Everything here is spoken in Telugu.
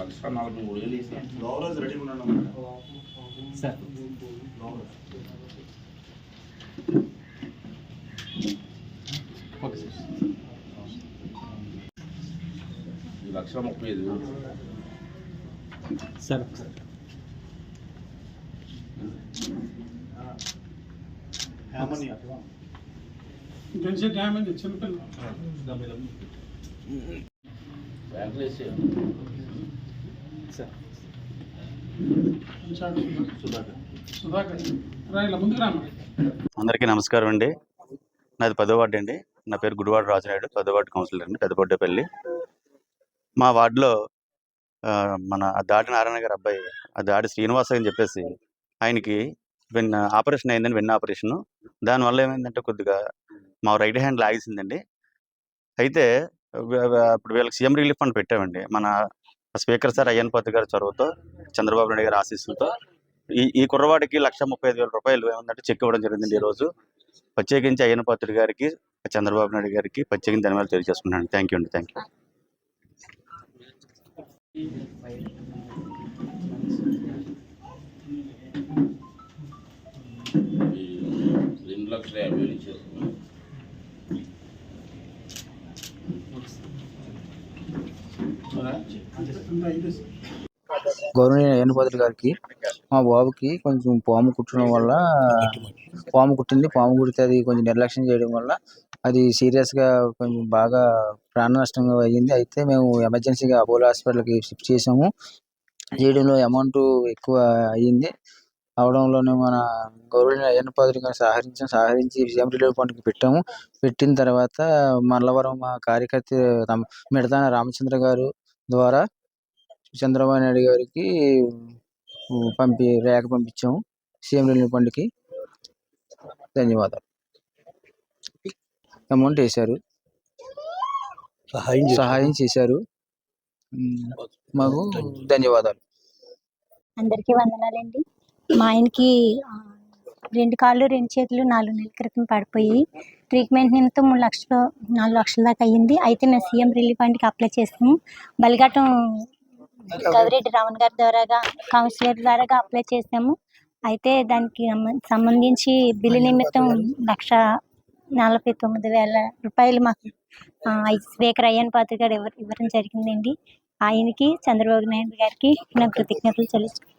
లక్ష నలభై మూడు వేలు వేసాను. లోవరాజ్ రెడీ ఉన్నాను సార్ ఓకే సార్ ఈ లక్ష ముప్పై ఐదు వేలు. సార్ సార్ కొంచాడు సుధాకర్. అందరికీ నమస్కారం అండి. నాది పదో వార్డు అండి. నా పేరు గుడివాడ రాజనాయుడు పదో వార్డు కౌన్సిలర్ అండి పెద్దపడ్డపల్లి మా వార్డులో మన దాడి నారాయణ గారి అబ్బాయి ఆ దాడి శ్రీనివాస అని చెప్పేసి ఆయనకి వెన్ ఆపరేషన్ అయిందని వెన్న ఆపరేషన్. దానివల్ల ఏమైందంటే కొద్దిగా మా రైట్ హ్యాండ్ లాగేసిందండి అయితే అప్పుడు ఇప్పుడు వీళ్ళకి సీఎం రిలీఫ్ ఫండ్ పెట్టామండి. మన స్పీకర్ సార్ అయ్యన్ పతి గారి చొరవతో చంద్రబాబు నాయుడు గారి ఆశీస్సులతో ఈ ఈ కుర్రవాడికి లక్ష ముప్పై ఐదు వేల రూపాయలు ఏమందంటే చెక్ ఇవ్వడం జరిగిందండి ఈ రోజు. ప్రత్యేకించి అయ్యన పాత్రుడు గారికి చంద్రబాబు నాయుడు గారికి ప్రత్యేకించి ధన్యవాదాలు తెలియజేసుకున్నాను థ్యాంక్ యూ అండి. థ్యాంక్ యూ రెండు లక్షల యాభై వేలు గౌరవనీయ ఎన్నిపతులు గారికి మా బాబుకి కొంచెం పాము కుట్టడం వల్ల పాము కుట్టింది పాము కుడితే అది కొంచెం నిర్లక్ష్యం చేయడం వల్ల అది సీరియస్గా కొంచెం బాగా ప్రాణ నష్టంగా అయ్యింది. అయితే మేము ఎమర్జెన్సీగా అపోలో హాస్పిటల్కి షిఫ్ట్ చేసాము చేయడంలో అమౌంట్ ఎక్కువ అయ్యింది. అవడంలోనే మన గౌరవనీయ అయ్యన్న పాత్రి గారు సహకరించాం సహకరించి సీఎం రిలీఫ్ ఫండ్కి పెట్టాము. పెట్టిన తర్వాత మల్లవరం మా కార్యకర్త మిడతాన రామచంద్ర గారు ద్వారా చంద్రబాబు నాయుడు గారికి పంపి రేఖ పంపించాము సీఎం రిలీఫ్ ఫండ్కి ధన్యవాదాలు. అమౌంట్ వేశారు. సహాయం చేశారు. ఉమ్, మాకు ధన్యవాదాలు. అందరికీ వందనాలండి. మా ఆయనకి రెండు కాళ్ళు రెండు చేతులు నాలుగు నెలల క్రితం పడిపోయి ట్రీట్మెంట్ నిమిత్తం మూడు లక్షలు నాలుగు లక్షల దాకా అయ్యింది. అయితే మేము సీఎం రిలీఫ్ ఫండ్కి అప్లై చేసాము. బలిఘాటం గవిరెడ్డి రావణ్ గారి ద్వారాగా కౌన్సిలర్ ద్వారాగా అప్లై చేసాము. అయితే దానికి సంబ- సంబంధించి బిల్లు నిమిత్తం లక్ష నలభై తొమ్మిది వేల రూపాయలు మాకు స్పీకర్ అయ్యన్ పాత్ర గారు ఇవ్వ ఇవ్వడం జరిగిందండి. ఆయనకి చంద్రబాబు నాయుడు గారికి నా కృతజ్ఞతలు చెల్లిస్తున్నాను